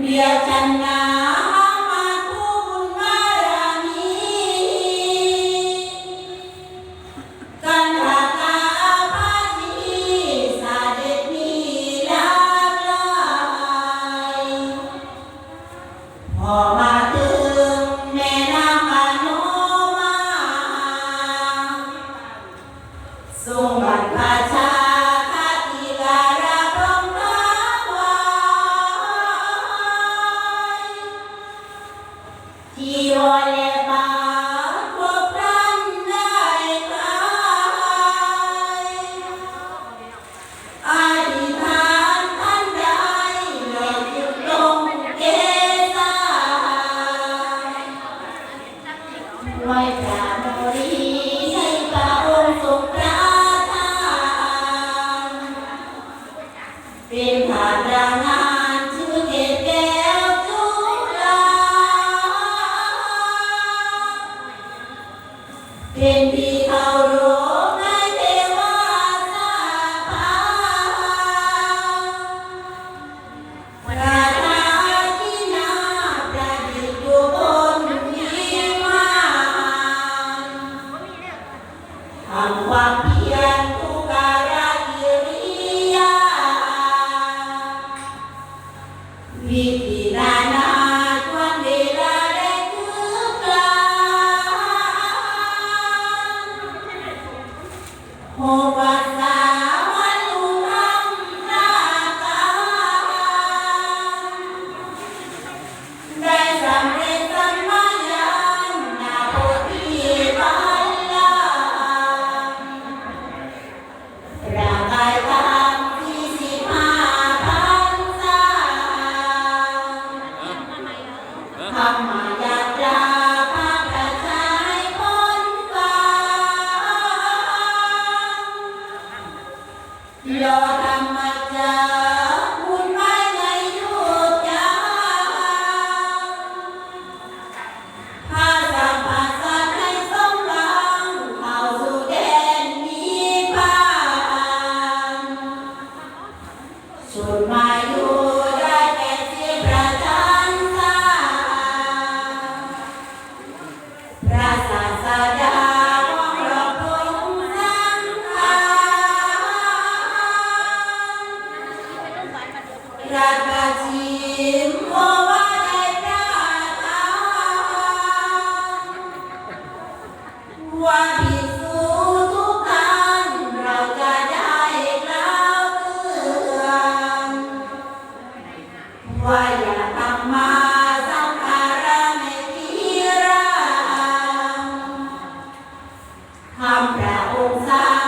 biarkanlah Hãy โยธรรมจา ระองค์สา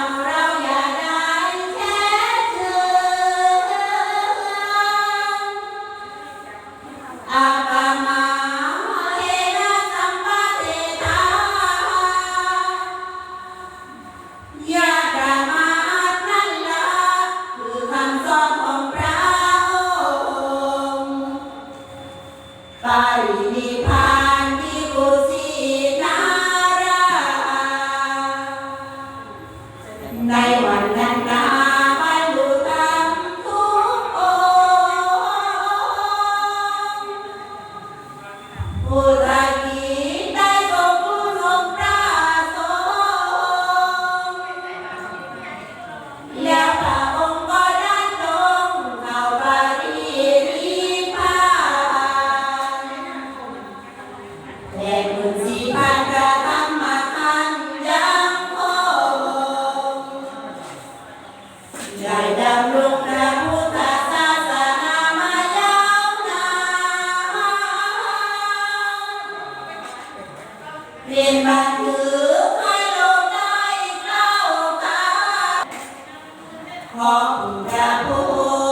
เรียนบันทึกให้ลกได้เข้าตาขอปู่ย่าผู้